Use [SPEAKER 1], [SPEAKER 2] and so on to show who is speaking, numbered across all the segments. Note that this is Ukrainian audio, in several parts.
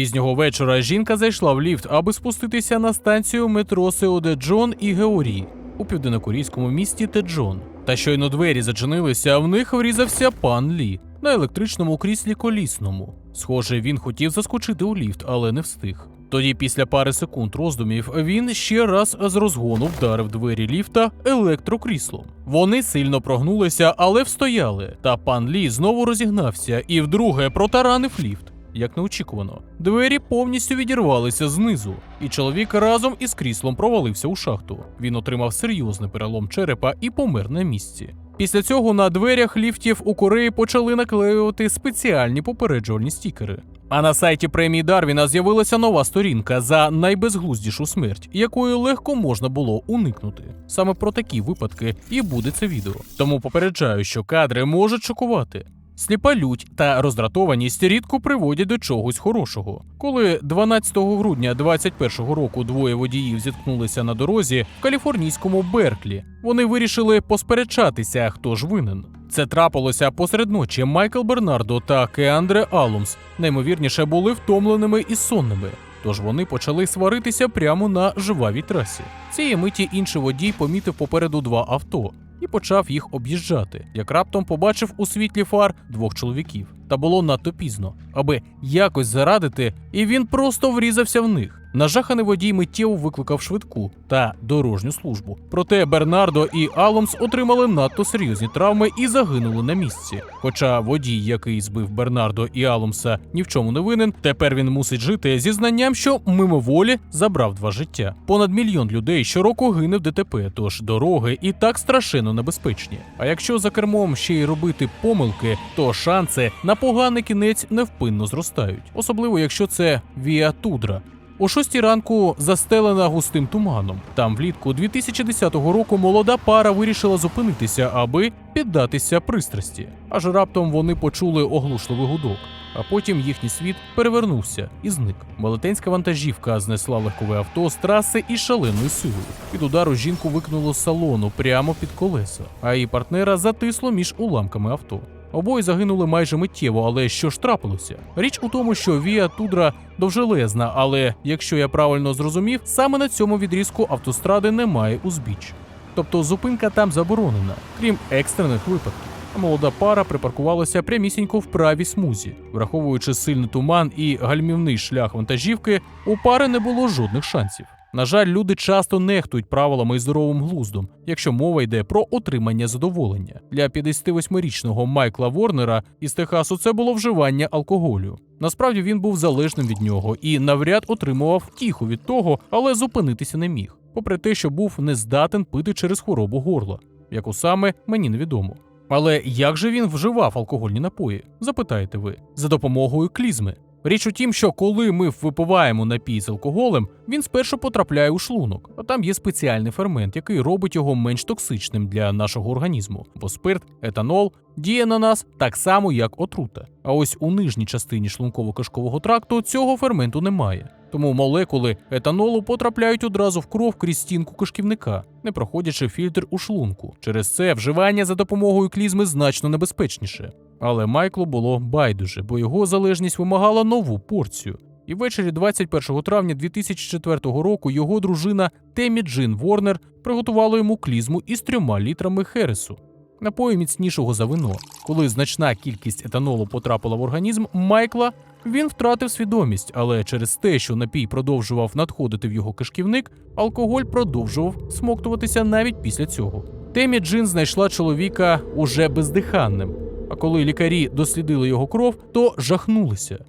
[SPEAKER 1] Пізнього вечора жінка зайшла в ліфт, аби спуститися на станцію метро Сеоде Джон і Георі у південнокорейському місті Теджон. Та щойно двері зачинилися, а в них врізався пан Лі на електричному кріслі колісному. Схоже, він хотів заскочити у ліфт, але не встиг. Тоді, після пари секунд роздумів, він ще раз з розгону вдарив двері ліфта електрокріслом. Вони сильно прогнулися, але встояли. Та пан Лі знову розігнався і вдруге протаранив ліфт. Як неочікувано, двері повністю відірвалися знизу, і чоловік разом із кріслом провалився у шахту. Він отримав серйозний перелом черепа і помер на місці. Після цього на дверях ліфтів у Кореї почали наклеювати спеціальні попереджувальні стікери. А на сайті премії Дарвіна з'явилася нова сторінка за найбезглуздішу смерть, якою легко можна було уникнути. Саме про такі випадки і буде це відео. Тому попереджаю, що кадри можуть шокувати. Сліпа лють та роздратованість рідко приводять до чогось хорошого. Коли 12 грудня 2021 року двоє водіїв зіткнулися на дорозі в каліфорнійському Берклі, вони вирішили посперечатися, хто ж винен. Це трапилося посеред ночі. Майкл Бернардо та Кеандре Алумс наймовірніше були втомленими і сонними. Тож вони почали сваритися прямо на жвавій трасі. Цієї миті інший водій помітив попереду два авто і почав їх об'їжджати, як раптом побачив у світлі фар двох чоловіків. Та було надто пізно, аби якось зарадити, і він просто врізався в них. Нажаханий водій миттєво викликав швидку та дорожню службу. Проте Бернардо і Аломс отримали надто серйозні травми і загинули на місці. Хоча водій, який збив Бернардо і Аломса, ні в чому не винен, тепер він мусить жити зі знанням, що мимоволі забрав два життя. Понад мільйон людей щороку гине в ДТП, тож дороги і так страшенно небезпечні. А якщо за кермом ще й робити помилки, то шанси на поганий кінець невпинно зростають, особливо якщо це Віа Тудра. О шостій ранку застелена густим туманом. Там влітку 2010 року молода пара вирішила зупинитися, аби піддатися пристрасті. Аж раптом вони почули оглушливий гудок. А потім їхній світ перевернувся і зник. Велетенська вантажівка знесла легкове авто з траси із шаленою силою. Від удару жінку викинуло з салону прямо під колеса, а її партнера затисло між уламками авто. Обоє загинули майже миттєво, але що ж трапилося? Річ у тому, що Віа Тудра довжелезна, але якщо я правильно зрозумів, саме на цьому відрізку автостради немає узбіч. Тобто зупинка там заборонена, крім екстрених випадків. Молода пара припаркувалася прямісінько в правій смузі. Враховуючи сильний туман і гальмівний шлях вантажівки, у пари не було жодних шансів. На жаль, люди часто нехтують правилами і здоровим глуздом, якщо мова йде про отримання задоволення. Для 58-річного Майкла Ворнера із Техасу це було вживання алкоголю. Насправді він був залежним від нього і навряд отримував втіху від того, але зупинитися не міг, попри те, що був не здатен пити через хворобу горла, яку саме мені невідомо. Але як же він вживав алкогольні напої? Запитаєте ви, за допомогою клізми. Річ у тім, що коли ми випиваємо напій з алкоголем, він спершу потрапляє у шлунок, а там є спеціальний фермент, який робить його менш токсичним для нашого організму. Бо спирт, етанол діє на нас так само, як отрута. А ось у нижній частині шлунково-кишкового тракту цього ферменту немає. Тому молекули етанолу потрапляють одразу в кров крізь стінку кишківника, не проходячи фільтр у шлунку. Через це вживання за допомогою клізми значно небезпечніше. Але Майклу було байдуже, бо його залежність вимагала нову порцію. І ввечері 21 травня 2004 року його дружина Темі Джин Ворнер приготувала йому клізму із трьома літрами хересу. Напою міцнішого за вино. Коли значна кількість етанолу потрапила в організм Майкла, він втратив свідомість, але через те, що напій продовжував надходити в його кишківник, алкоголь продовжував смоктуватися навіть після цього. Темі Джин знайшла чоловіка уже бездиханним. А коли лікарі дослідили його кров, то жахнулися.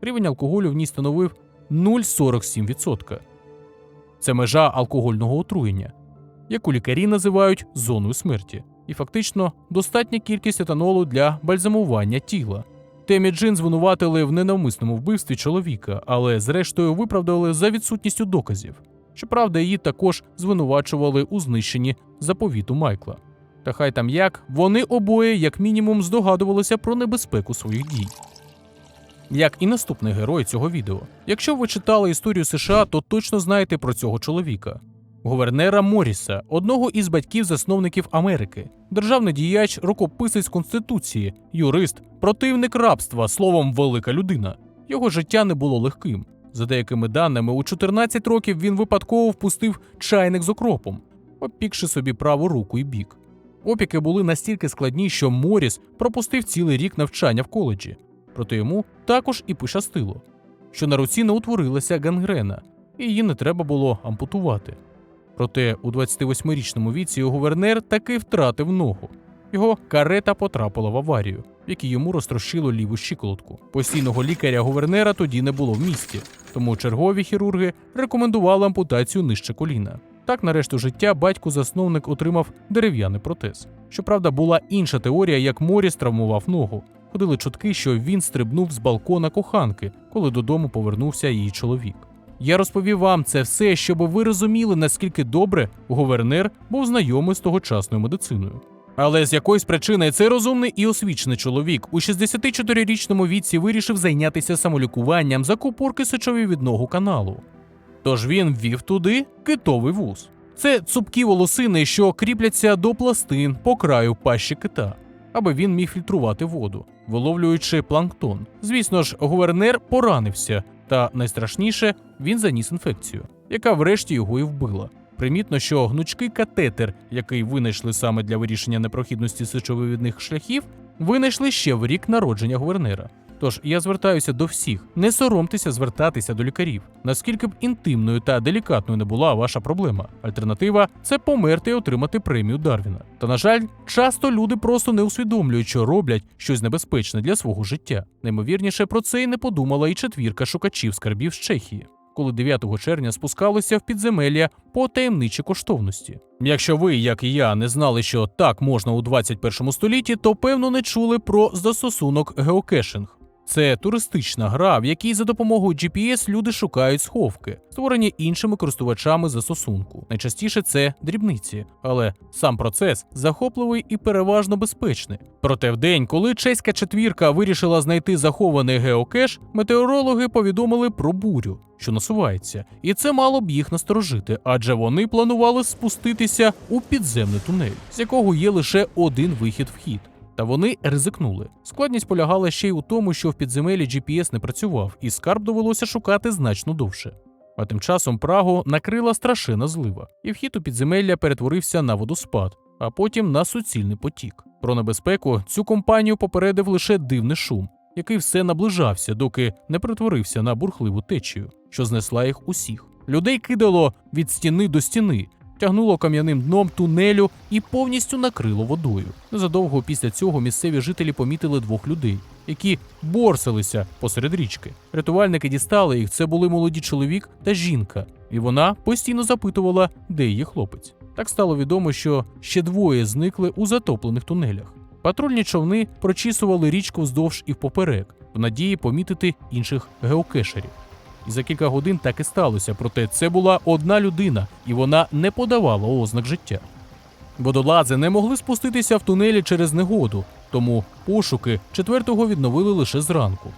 [SPEAKER 1] Рівень алкоголю в ній становив 0,47%. Це межа алкогольного отруєння, яку лікарі називають зоною смерті, і фактично достатня кількість етанолу для бальзамування тіла. Темі Джин звинуватили в ненавмисному вбивстві чоловіка, але зрештою виправдали за відсутністю доказів. Щоправда, її також звинувачували у знищенні заповіту Майкла. Та хай там як, вони обоє, як мінімум, здогадувалися про небезпеку своїх дій. Як і наступний герой цього відео. Якщо ви читали історію США, то точно знаєте про цього чоловіка. Гувернера Моріса, одного із батьків-засновників Америки, державний діяч, рукописець Конституції, юрист, противник рабства, словом, велика людина. Його життя не було легким. За деякими даними, у 14 років він випадково впустив чайник з окропом, обпікши собі праву руку і бік. Опіки були настільки складні, що Моріс пропустив цілий рік навчання в коледжі, проте йому також і пощастило, що на руці не утворилася гангрена, і її не треба було ампутувати. Проте у 28-річному віці гувернер таки втратив ногу. Його карета потрапила в аварію, в якій йому розтрощило ліву щиколотку. Постійного лікаря гувернера тоді не було в місті, тому чергові хірурги рекомендували ампутацію нижче коліна. Так, на решту життя батько-засновник отримав дерев'яний протез. Щоправда, була інша теорія, як Моріс травмував ногу. Ходили чутки, що він стрибнув з балкона коханки, коли додому повернувся її чоловік. Я розповів вам це все, щоб ви розуміли, наскільки добре гувернер був знайомий з тогочасною медициною. Але з якоїсь причини цей розумний і освічений чоловік у 64-річному віці вирішив зайнятися самолікуванням за купорки сечовивідного каналу. Тож він ввів туди китовий вуз. Це цупкі волосини, що кріпляться до пластин по краю пащі кита, аби він міг фільтрувати воду, виловлюючи планктон. Звісно ж, гувернер поранився, та найстрашніше він заніс інфекцію, яка врешті його і вбила. Примітно, що гнучкий катетер, який винайшли саме для вирішення непрохідності сечовивідних шляхів, винайшли ще в рік народження гувернера. Тож я звертаюся до всіх: не соромтеся звертатися до лікарів, наскільки б інтимною та делікатною не була ваша проблема. Альтернатива це померти і отримати премію Дарвіна. Та на жаль, часто люди просто не усвідомлюють, що роблять щось небезпечне для свого життя. Наймовірніше про це й не подумала і четвірка шукачів скарбів з Чехії. Коли 9 червня спускалися в підземелля по таємничі коштовності. Якщо ви, як і я, не знали, що так можна у 21 столітті, то певно не чули про застосунок геокешинг. Це туристична гра, в якій за допомогою GPS люди шукають сховки, створені іншими користувачами застосунку. Найчастіше це дрібниці, але сам процес захопливий і переважно безпечний. Проте в день, коли чеська четвірка вирішила знайти захований геокеш, метеорологи повідомили про бурю, що насувається, і це мало б їх насторожити, адже вони планували спуститися у підземний тунель, з якого є лише один вихід вхід. Та вони ризикнули. Складність полягала ще й у тому, що в підземелі GPS не працював, і скарб довелося шукати значно довше. А тим часом Прагу накрила страшенна злива, і вхід у підземелля перетворився на водоспад, а потім на суцільний потік. Про небезпеку цю компанію попередив лише дивний шум, який все наближався, доки не перетворився на бурхливу течію, що знесла їх усіх. Людей кидало від стіни до стіни, тягнуло кам'яним дном тунелю і повністю накрило водою. Незадовго після цього місцеві жителі помітили двох людей, які борсалися посеред річки. Рятувальники дістали їх. Це були молоді чоловік та жінка, і вона постійно запитувала, де її хлопець. Так стало відомо, що ще двоє зникли у затоплених тунелях. Патрульні човни прочісували річку вздовж і впоперек, в надії помітити інших геокешерів. За кілька годин так і сталося, проте це була одна людина, і вона не подавала ознак життя. Водолази не могли спуститися в тунелі через негоду, тому пошуки четвертого відновили лише зранку.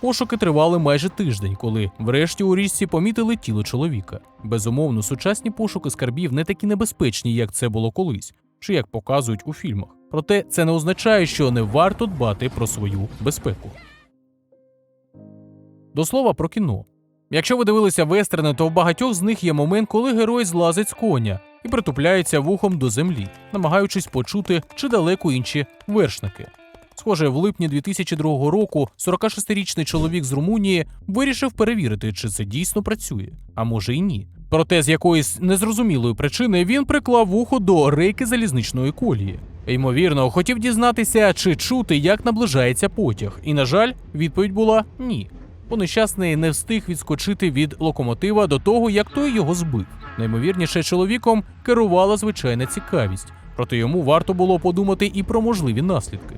[SPEAKER 1] Пошуки тривали майже тиждень, коли врешті у річці помітили тіло чоловіка. Безумовно, сучасні пошуки скарбів не такі небезпечні, як це було колись, чи як показують у фільмах. Проте це не означає, що не варто дбати про свою безпеку. До слова про кіно. Якщо ви дивилися вестерни, то в багатьох з них є момент, коли герой злазить з коня і притупляється вухом до землі, намагаючись почути, чи далеко інші вершники. Схоже, в липні 2002 року 46-річний чоловік з Румунії вирішив перевірити, чи це дійсно працює, а може й ні. Проте з якоїсь незрозумілої причини він приклав вухо до рейки залізничної колії. Ймовірно, хотів дізнатися, чи чути, як наближається потяг, і, на жаль, відповідь була ні. Бо нещасний не встиг відскочити від локомотива до того, як той його збив. Наймовірніше, чоловіком керувала звичайна цікавість, проте йому варто було подумати і про можливі наслідки,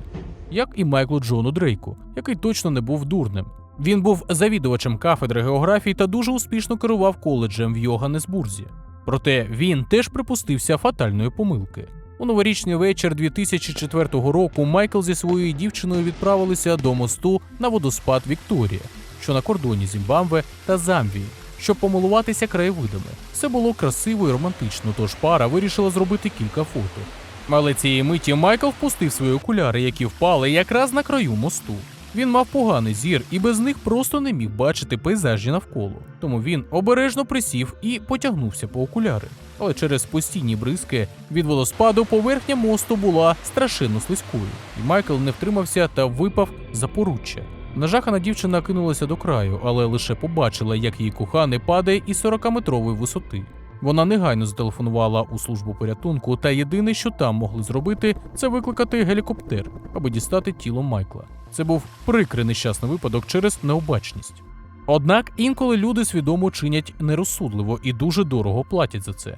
[SPEAKER 1] як і Майклу Джону Дрейку, який точно не був дурним. Він був завідувачем кафедри географії та дуже успішно керував коледжем в Йоганнесбурзі. Проте він теж припустився фатальної помилки. У новорічний вечір 2004 року Майкл зі своєю дівчиною відправилися до мосту на водоспад Вікторія, що на кордоні Зімбабве та Замбії, щоб помилуватися краєвидами. Все було красиво і романтично, тож пара вирішила зробити кілька фото. Але цієї миті Майкл впустив свої окуляри, які впали якраз на краю мосту. Він мав поганий зір і без них просто не міг бачити пейзажі навколо. Тому він обережно присів і потягнувся по окуляри. Але через постійні бризки від водоспаду поверхня мосту була страшенно слизькою, і Майкл не втримався та випав за поруччя. Нажахана дівчина кинулася до краю, але лише побачила, як її коханий падає із 40-метрової висоти. Вона негайно зателефонувала у службу порятунку, та єдине, що там могли зробити, це викликати гелікоптер, аби дістати тіло Майкла. Це був прикрий нещасний випадок через необачність. Однак інколи люди свідомо чинять нерозсудливо і дуже дорого платять за це.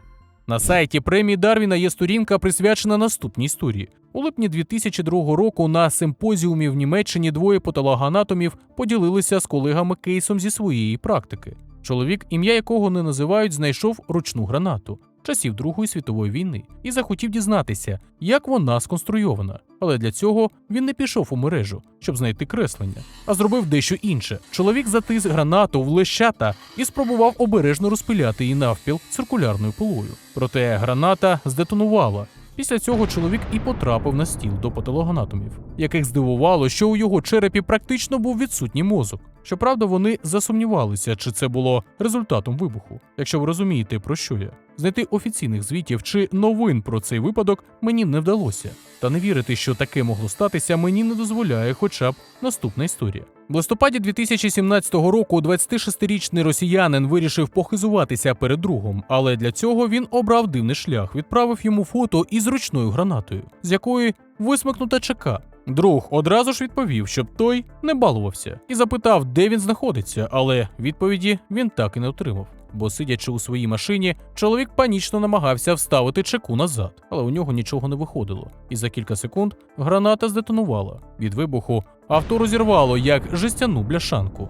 [SPEAKER 1] На сайті премії Дарвіна є сторінка, присвячена наступній історії. У липні 2002 року на симпозіумі в Німеччині двоє патологоанатомів поділилися з колегами кейсом зі своєї практики. Чоловік, ім'я якого не називають, знайшов ручну гранату часів Другої світової війни і захотів дізнатися, як вона сконструйована. Але для цього він не пішов у мережу, щоб знайти креслення, а зробив дещо інше. Чоловік затис гранату в лещата і спробував обережно розпиляти її навпіл циркулярною пилою. Проте граната здетонувала. Після цього чоловік і потрапив на стіл до патологоанатомів, яких здивувало, що у його черепі практично був відсутній мозок. Щоправда, вони засумнівалися, чи це було результатом вибуху, якщо ви розумієте, про що я. Знайти офіційних звітів чи новин про цей випадок мені не вдалося. Та не вірити, що таке могло статися, мені не дозволяє хоча б наступна історія. В листопаді 2017 року 26-річний росіянин вирішив похизуватися перед другом, але для цього він обрав дивний шлях, відправив йому фото із ручною гранатою, з якої висмикнута ЧК. Друг одразу ж відповів, щоб той не балувався, і запитав, де він знаходиться, але відповіді він так і не отримав. Бо, сидячи у своїй машині, чоловік панічно намагався вставити чеку назад, але у нього нічого не виходило. І за кілька секунд граната здетонувала. Від вибуху авто розірвало як жестяну бляшанку,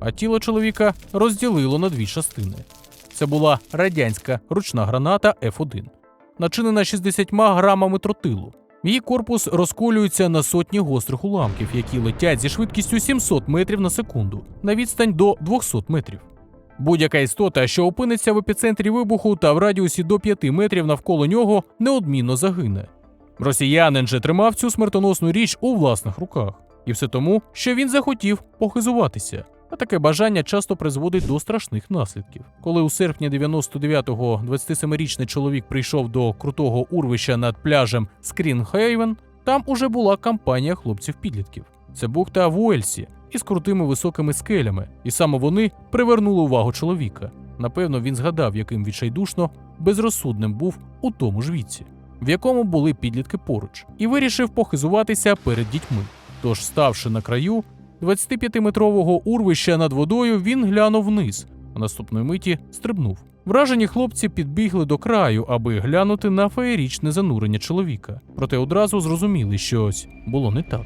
[SPEAKER 1] а тіло чоловіка розділило на дві частини. Це була радянська ручна граната F1, начинена 60 грамами тротилу. Її корпус розколюється на сотні гострих уламків, які летять зі швидкістю 700 метрів на секунду на відстань до 200 метрів. Будь-яка істота, що опиниться в епіцентрі вибуху та в радіусі до 5 метрів навколо нього, неодмінно загине. Росіянин же тримав цю смертоносну річ у власних руках, і все тому, що він захотів похизуватися. А таке бажання часто призводить до страшних наслідків. Коли у серпні 99-го 27-річний чоловік прийшов до крутого урвища над пляжем Скрінхейвен, там уже була кампанія хлопців-підлітків. Це бухта в Уельсі із крутими високими скелями, і саме вони привернули увагу чоловіка. Напевно, він згадав, яким відчайдушно безрозсудним був у тому ж віці, в якому були підлітки поруч, і вирішив похизуватися перед дітьми. Тож, ставши на краю 25-метрового урвища над водою, він глянув вниз, а наступної миті стрибнув. Вражені хлопці підбігли до краю, аби глянути на феєрічне занурення чоловіка. Проте одразу зрозуміли, що ось було не так.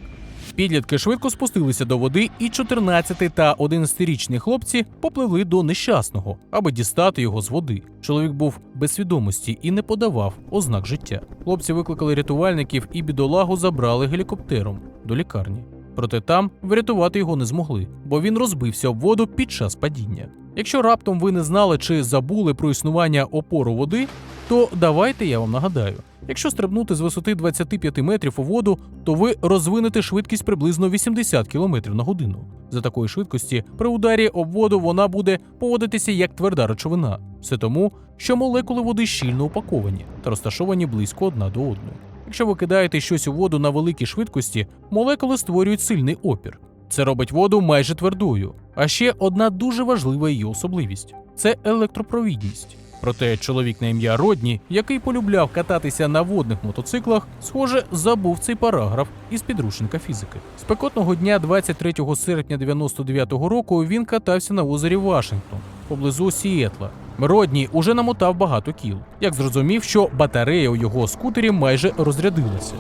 [SPEAKER 1] Підлітки швидко спустилися до води, і 14 та 11-річні хлопці попливли до нещасного, аби дістати його з води. Чоловік був без свідомості і не подавав ознак життя. Хлопці викликали рятувальників і бідолагу забрали гелікоптером до лікарні. Проте там врятувати його не змогли, бо він розбився об воду під час падіння. Якщо раптом ви не знали чи забули про існування опору води, то давайте я вам нагадаю. Якщо стрибнути з висоти 25 метрів у воду, то ви розвинете швидкість приблизно 80 км на годину. За такої швидкості при ударі об воду вона буде поводитися як тверда речовина. Все тому, що молекули води щільно упаковані та розташовані близько одна до одної. Якщо ви кидаєте щось у воду на великій швидкості, молекули створюють сильний опір. Це робить воду майже твердою. А ще одна дуже важлива її особливість це електропровідність. Проте чоловік на ім'я Родні, який полюбляв кататися на водних мотоциклах, схоже, забув цей параграф із підручника фізики. Спекотного дня 23 серпня 99-го року він катався на озері Вашингтон поблизу Сіетла. Родні уже намотав багато кіл, як зрозумів, що батарея у його скутері майже розрядилася.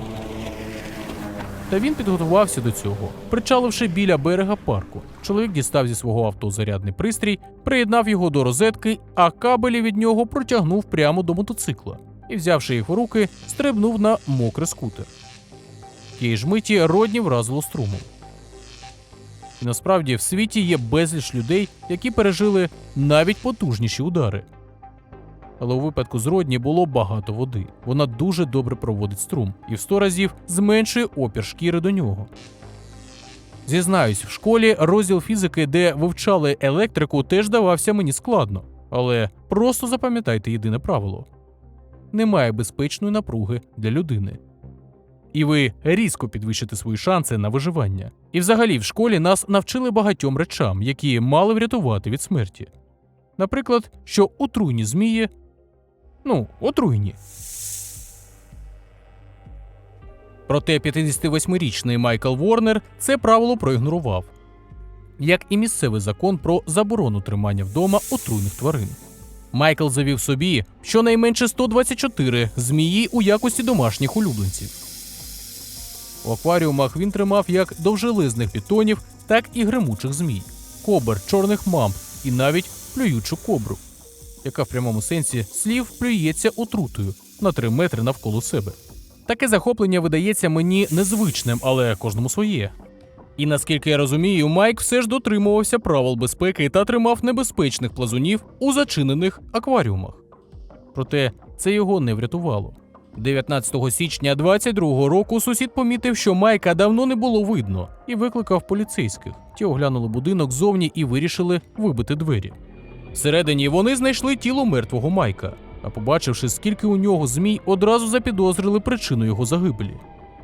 [SPEAKER 1] Та він підготувався до цього, причаливши біля берега парку. Чоловік дістав зі свого авто зарядний пристрій, приєднав його до розетки, а кабелі від нього протягнув прямо до мотоцикла і, взявши їх у руки, стрибнув на мокрий скутер. Тієї ж миті Родні вразило струмом. І насправді в світі є безліч людей, які пережили навіть потужніші удари. Але у випадку з Родні було багато води. Вона дуже добре проводить струм і в 100 разів зменшує опір шкіри до нього. Зізнаюсь, в школі розділ фізики, де вивчали електрику, теж давався мені складно. Але просто запам'ятайте єдине правило: немає безпечної напруги для людини. І ви різко підвищите свої шанси на виживання. І взагалі в школі нас навчили багатьом речам, які мали врятувати від смерті. Наприклад, що отруйні змії. Ну, отруйні. Проте 58-річний Майкл Ворнер це правило проігнорував, як і місцевий закон про заборону тримання вдома отруйних тварин. Майкл завів собі щонайменше 124 змії у якості домашніх улюбленців. У акваріумах він тримав як довжелезних пітонів, так і гримучих змій, кобр, чорних мамп і навіть плюючу кобру, яка в прямому сенсі слів плюється отрутою на 3 метри навколо себе. Таке захоплення видається мені незвичним, але кожному своє. І наскільки я розумію, Майк все ж дотримувався правил безпеки та тримав небезпечних плазунів у зачинених акваріумах. Проте це його не врятувало. 19 січня 22-го року сусід помітив, що Майка давно не було видно, і викликав поліцейських. Ті оглянули будинок зовні і вирішили вибити двері. Всередині вони знайшли тіло мертвого Майка, а побачивши, скільки у нього змій, одразу запідозрили причину його загибелі.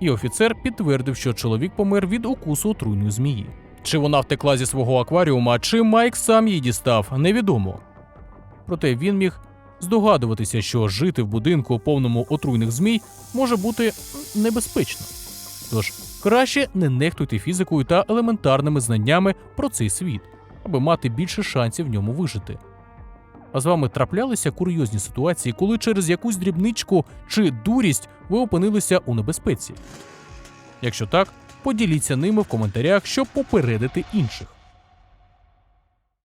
[SPEAKER 1] І офіцер підтвердив, що чоловік помер від укусу отруйної змії. Чи вона втекла зі свого акваріума, чи Майк сам її дістав, невідомо. Проте він міг здогадуватися, що жити в будинку повному отруйних змій може бути небезпечно. Тож краще не нехтуйте фізикою та елементарними знаннями про цей світ, аби мати більше шансів в ньому вижити. А з вами траплялися курйозні ситуації, коли через якусь дрібничку чи дурість ви опинилися у небезпеці. Якщо так, поділіться ними в коментарях, щоб попередити інших.